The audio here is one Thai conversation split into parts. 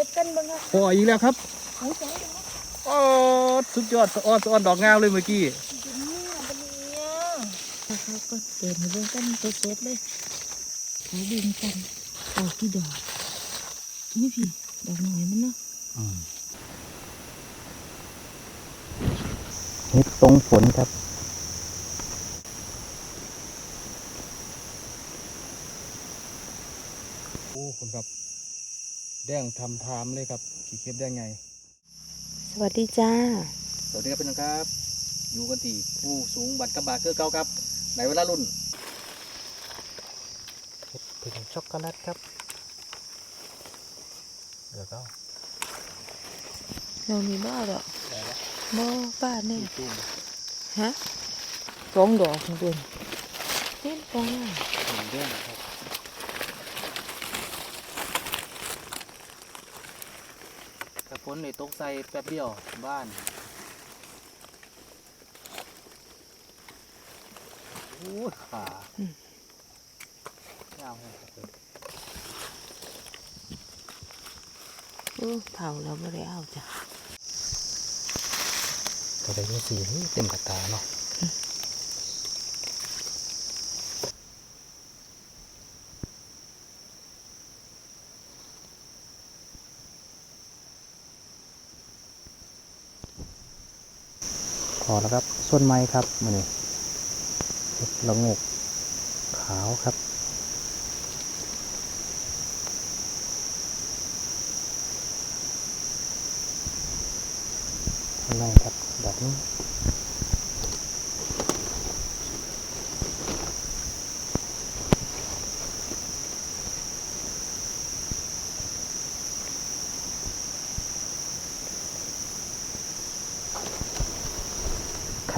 เฮ็ดกันเบิ่งอะพออีกแล้วครับโอ้ยใจดอกโอ้สุดยอดสะอ้อนสะอ้อนดอกงามเลยเมื่อกี้จะมีอะไรเนี่ยเขาก็เดินให้เบิ่งกันสดๆเลยเขาดึงกันออกกี่ดอกนี่พี่ดอกหน่อยมันเนาะเห็ดตรงฝนครับโอ้คุณครับ แดงทำทามเลยครับขี่เข็บได้ไง สวัสดีจ้า สวัสดีครับพี่น้องครับ อยู่กันที่ผู้สูงบัตรกระบาดคือเก่าครับในเวลารุ่นเห็ดผึ่งช็อกโกแลตครับเดี๋ยวก็เรามีบ้าดอกได้แล้วบ่บ้านเนี่ยตุ้มฮะสองดอกของเดือนเห็นปะหนึ่งเด้งครับแต่ฝ นในตกใส่แป๊บเดียวบ้านโอ้ยขายาวเลยครับเออเผาเราไม่ได้เอาจ้ะตัวใดมีสีนี่เต็มกระตาเนาะ อแล้วครับ ส่วนไม้ครับมาเนี่ละงกขาวครับ ข้างในครับดอกนี้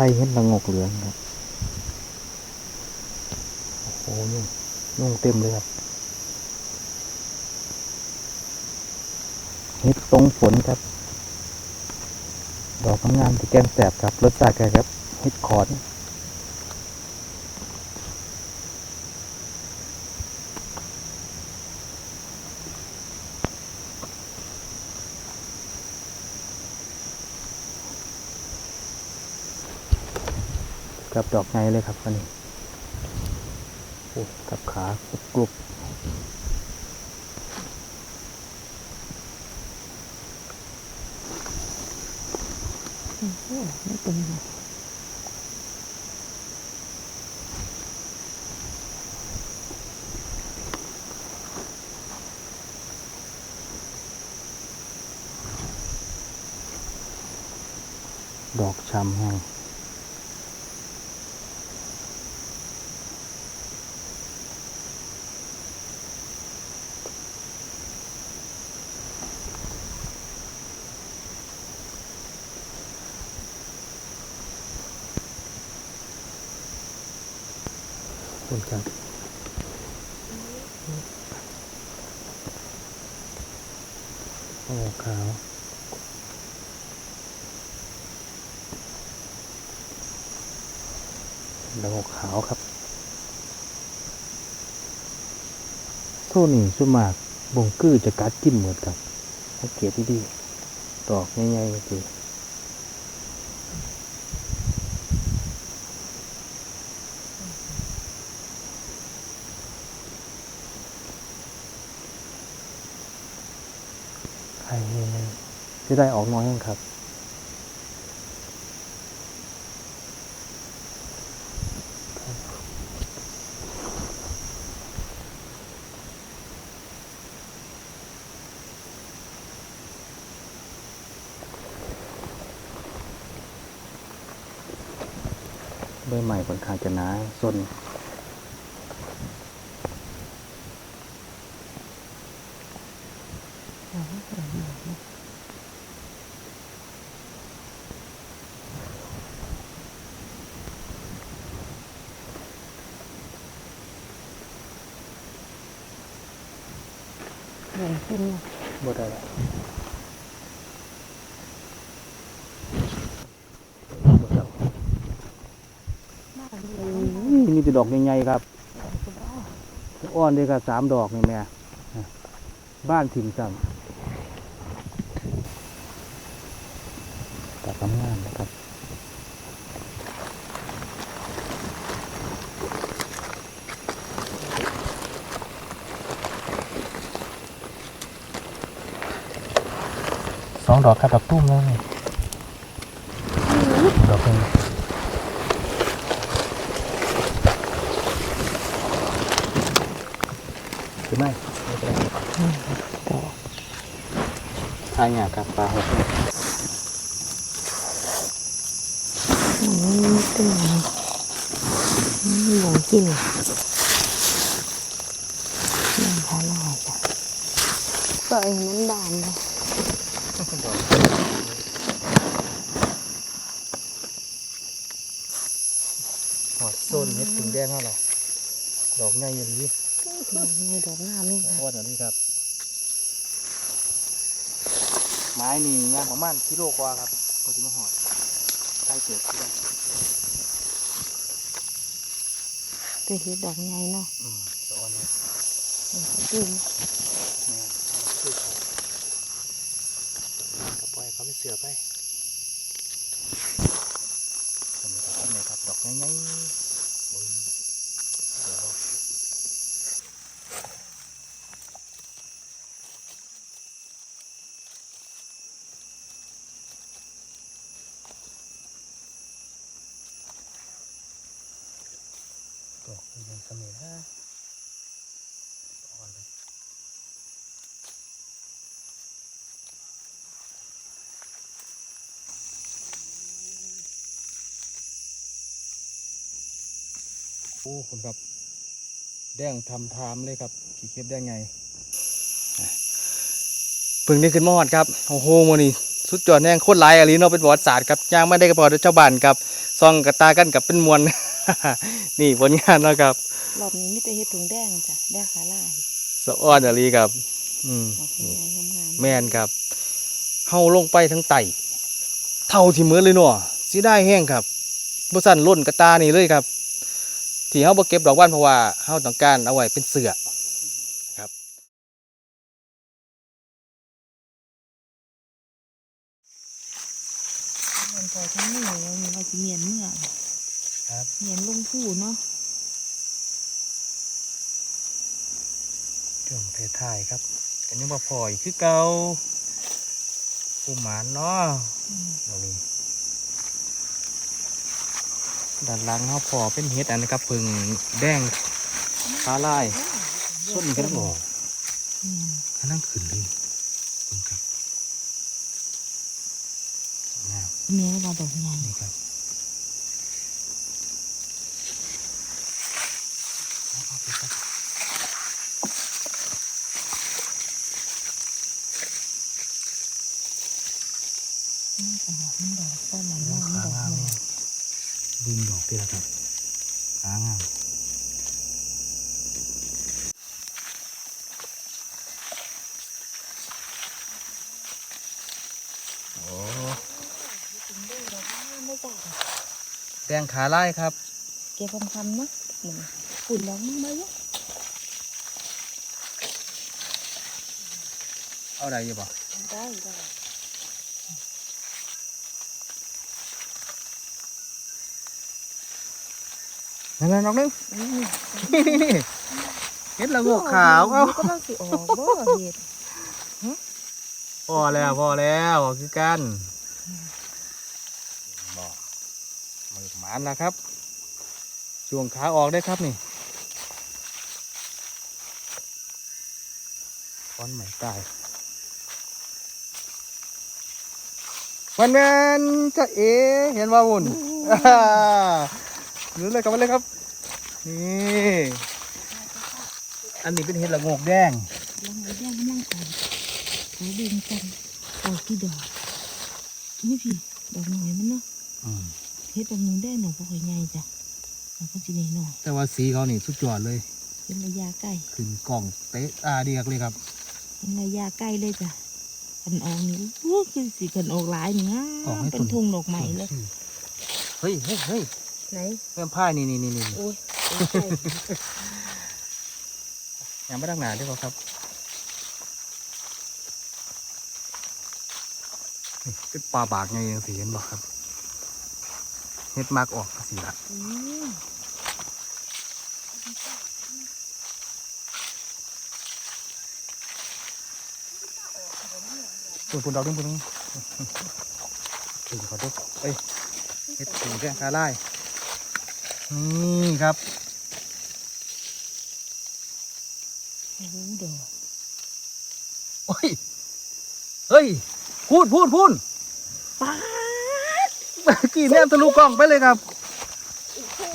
ใครเห็นละงกเหลืองครับ โอ้โหนุ่งยุ่งเต็มเลยครับ เห็ดตรงฝนครับ ดอกงามที่แก้มแสบครับ รสชาติครับ เห็ดขอน กับดอกไงเลยครับอันนี้กับขากรุบอืมโอ้ไม่เป็นไรดอกช้ำแห้ง ต้นครับโอ้ขาวดอกขาวครับโซนี่สุมากบงกื้อจะกัดกินเหมือนกับสังเกตดีๆดอกใหญ่ๆคือไข่ จะได้ออกน้อยยังครับ ใบใหม่ค่อนข้างจะหนาส้น ได้ละบ่จับอุ้ยมีแต่ดอกใหญ่ๆครับ อ้อนเดียวกับสามดอกนี่แม่ บ้านถิ่มซ้ำ งามๆนะครับ ส องดอกครับดอกตุ้มแล้วนี่ดอกหนึงคือไม่ไม่เป็นไรดอกทายเนี่ยครับปลาหกเนี่ยอืมตึ้งอืมหลงกินยังพาลายจ้ะปล่อยให้มันบานเลย หอดโซนเม็ดถึง แดงเท่าไหร่ดอกใหญ่อย่างนี้ในดอกงามนี่ค่ะอ้วนอย่างนี้ครับ ไม้นี่ยางประมาณกิโลกว่าครับก็จะมาหอดใกล้เกิดที่ได้ตัวเห็ดดอกใหญ่เนาะอืมสะออนเนี่ยตึ้งแม่คือครับกระปล่อยเขาไม่เสือไปทำไมครับทำไมครับดอกง่ายๆโอ้ยเดี๋ยว ยังเสน่ห์นะอ่อนเลยโอ้คุณครับ แดงทำทามเลยครับ ขี่เข็บได้ไงพิ่งได้ขึ้นมอดครับ โอ้โหโมนี่สุดยอดแน่งโคตรลายอะไรเนาะเป็นประวัติศาสตร์ครับย่างไม่ได้กระบอกชาวบ้านครับซองกระตากันกับเป็นมวล นี่ผลงานเนาะครับรอบนี้มีแต่เห็ดถุงแดงจ้ะแดงขาลายสะอ้อนอะไรครับ อืมดอกใหญ่ๆงามๆแม่นครับเฮาลงไปทั้งไต่เท่าที่เหมือนเลยเนาะสิได้แห้งครับบ่สั่นล้นกระตานี่เลยครับ ที่เฮาบ่เก็บดอกว่านเพราะว่าเฮาต้องการเอาไว้เป็นเสือครับมันพอทั้งนี้แล้วมีว่าสิเมียนเมื่อ ครับเมียนลงผู้เนาะช่วงท้ายๆครับกันยังบ่พออีกคือเก่าผู้หมานเนาะอืมตรงนี้ด้านหลังเฮาพอเป็นเฮ็ดอันนะครับพึ่งแดงฟ้าลายส่วนนี้ก็ต้องออกอืมอันนั่งขึ้นเลยเบิ่งครับงามเมียว่าดอกใหญ่นี่ครับเอาเอาไปครับ อืมดอกมันดอกต้นไหนเอางามขางามดอกใหญ่เนี่ยดึงดอกทีละครับขางามโอ้ถุงแดงดอกงามไม่จ้ะแดงขาไล่ครับ เก็บคำๆเนาะเหมือน ฝุ่นดอกมันมาเยอะเอาได้อยังบ่ได้ได้นั่นนั่นน้องนึงอืมเห็ดละโงกขาวเอ้าก็ต้องสิออกบ่เห็ดพอแล้วพอแล้วคือกันบอกมือหมานนะครับช่วงขาออกได้ครับนี่ อนใหม่ตายวันแมนจะเอเห็นว่าวุ่นหรือเลยกลับมาเลยครับ นี่อันนี้เป็นเห็ดละโงกแดงลังไว้แดงกำลังอ่อนเขาดึงกันออกกี่ดอกนี่พี่ดอกหน่อยมันเนาะอืมเฮ็ดดอกหนึงได้หน่อยก็ค่อยใหญ่จ้ะเราก็สิได้หน่อยแต่ว่าสีเขานี่สุดยอดเลยเป็นระยะใกล้ขึ้นกล่องเตะตาเดียกเลยครับเป็น ระยะใกล้เลยจ้ะกันออกนี่โอ้คือสิกันออกหลายนี่งาออกให้เป็คุนณทุ่งดอกไม้เลย เฮ้ยเฮ้ยเฮ้ยไหนแม่พ่ายนี่นี่นี่นี่โอ้ยโอ้ยใช่ยังไม่ตั้งหนาด้วยครับนี่เป็นปลาบากไงยังสีเห็นบอกครับเฮ็ดมากออกสีละ อืม ปุ่นปุ่นดอกนึงปุ่นนึงถึงขอดูเอ้ยเฮ็ดถึงแกงคาไล่นี่ครับโอ้โหดอกโอ้ยเฮ้ยพูดพูดพูดป้าดกี้เนี่ยทะลุกล้องไปเลยครับ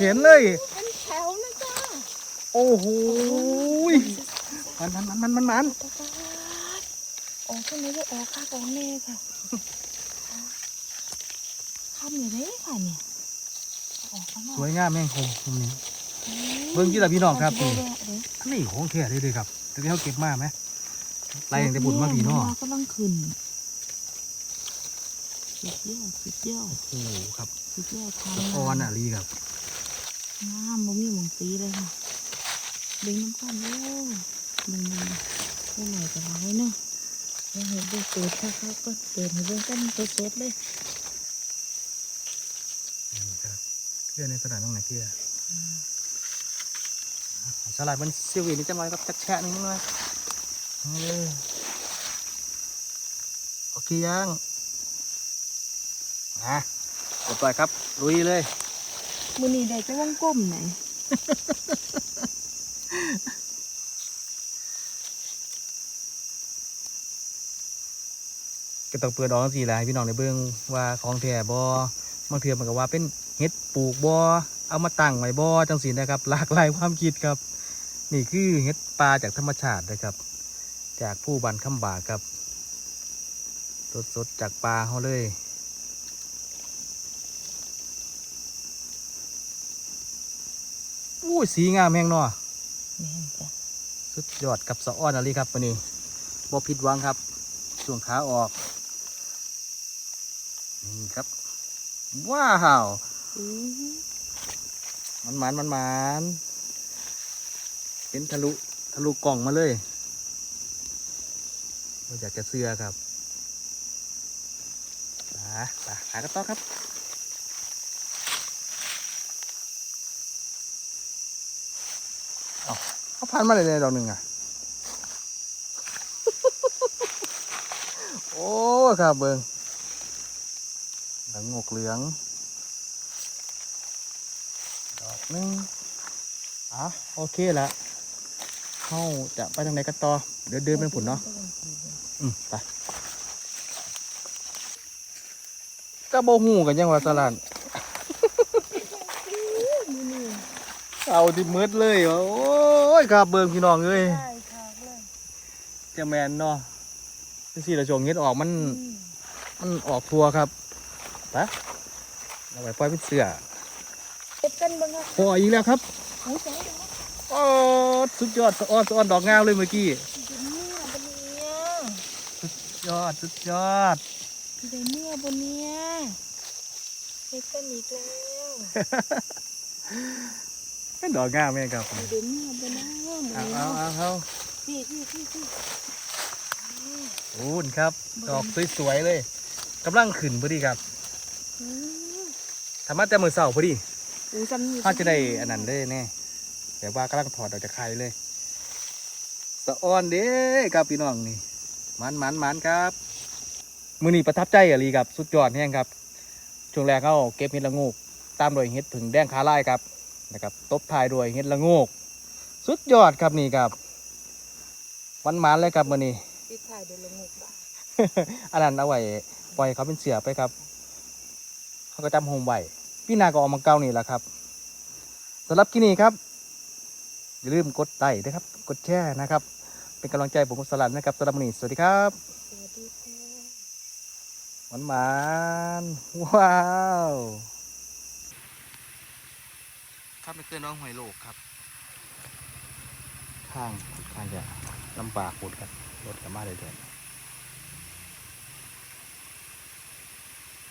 เห็นเลยเป็นแถวนะจ้าโอ้โหมันมันมันมันมัน ออกข้างในก็ออกค่ะออกแน่ค่ะทำอย่างไรค่ะเนี่ยออกข้างนอกสวยงามแม่งคมคมนี้อืมเบิ่งที่ละพี่น้องครับเาสิแวะเลยอันนี้ของแท้เลยเลยครับแต่ที่เขาเก็บมาไหมไล่ตั้งแต่บุญมาพี่น้องก็ต้องขึ้นสุดยอดสุดยอดโอ้โหครับสุดยอดทางสะออนอะลีครับน้ำบ่มีหมองตีเลยค่ะดึงน้ำกันโอ้ดึงดึงไม่ไหวจะร้ายเนาะเดี๋ ยวให้ดูเปิดค่ะครับก็เปิดให้เบิ่งกันตัวสดเลยนี่ครับเกลือในสถานตรงไหนเกลือสลัดมันเซียวอีกนิดจังเลยครับจักแชะนิดหน่อยเอาเลยโอเคยังอะเรียบร้อยครับลุยเลยมือนี้ได้จะวงกลมไหน ก็ต้องเปิดออกสีแหละให้พี่น้องในเบื้องว่าของแท้บ่บางเทื่อมันก็ว่าเป็นเห็ดปลูกบ่เอามาตั้งไว้บ่จังสีนะครับ หลากหลายความคิดครับ นี่คือเห็ดปลาจากธรรมชาตินะครับ จากผู้บันคำบากครับสดๆจากปลาเขาเลยอู้ยสีงามแห้งเนาะแม่นจ้ะสุดยอดกับสะอ้อนอะไรครับวันนี้บ่ผิดหวังครับช่วงขาออก นี่ครับ ว้าวอู้มันมันมันมันเห็นทะลุทะลุกล่องมาเลยเราอยากจะเสื้อครับมาไปหากันต่อครับเอาเขาพันมาเลยเลยดอกหนึ่งอะ โอ้ ครับเบิงหลั งงกเหลือง ดอกหนึงอะโอเคละเข้าจะไปทางไหนกันต่อ เดี๋ยวเดินเป็นผุนเนาะอืมไปก็บ่หูกันยังว่าสลันมือนี้เอาที่มืดเลยว่ะโอ้ยครับเบิ่งพี่น้องเอ้ยได้ค่ะเลยเจะแมนเนาะจังสี่ละชงเงี้ยออกมันอืมมันออกทัวครับ ไปเอาไปปล่อยเป็นเสือเก็บกันเบ้างค่ะพออีกแล้วครับโอ้ยสองดอกโอ้สุดยอดสะอ้อนสะอ้อนดอกงามเลยเมื่อกี้พี่ได้เมื่อบนเนี้ยยอดสุดยอดพี่ได้เมื่อบนเนี้ยเก็บกันอีกแล้วเป็นดอกงามไหมครับพี่ได้เมื่อบนเนี้ยเอาเอาเอาเอาพี่พี่พี่พี่อูนครับ ดอกสวยๆเลยกำลังขึ้นพอดีครับอืม ทำมาแต่มือเสาพอดีอู้จำนี่เขาจะได้อันนั้นได้แน่แบบว่ากำลังถอดออกจากไข่เลย สะอ้อนเด้ครับพี่น้องนี่มันมันมันครับ มือนี้ประทับใจอะลีครับ สุดยอดแห้งครับ ช่วงแรกเขาเก็บเห็ดละโงกตามโดวยเห็ดผึ่งแดงขาลายครับนะครับ ตบท้ายด้วยเห็ดละโงกสุดยอดครับนี่ครับมันมันๆเลยครับมือนี้ปิดถ่ายเดี๋ยวลงหกบาทอันนั้นเอาไว้ปล่อยเขาเป็นเสือไปครับ เขาก็จำโฮมไว้พี่นาก็ออกมาเก้านี่แหละครับสำหรับที่นี่ครับ อย่าลืมกดไลค์นะครับ กดแชร์นะครับ เป็นกำลังใจผมกับสลันนะครับสำหรับวันนี้สวัสดีครับสวัสดีค่ะหวานหวานว้าวครับไม่เกินน้องหอยโลกครับข้างข้างจะลำบากปวดกันรถกันมาเลยเดือน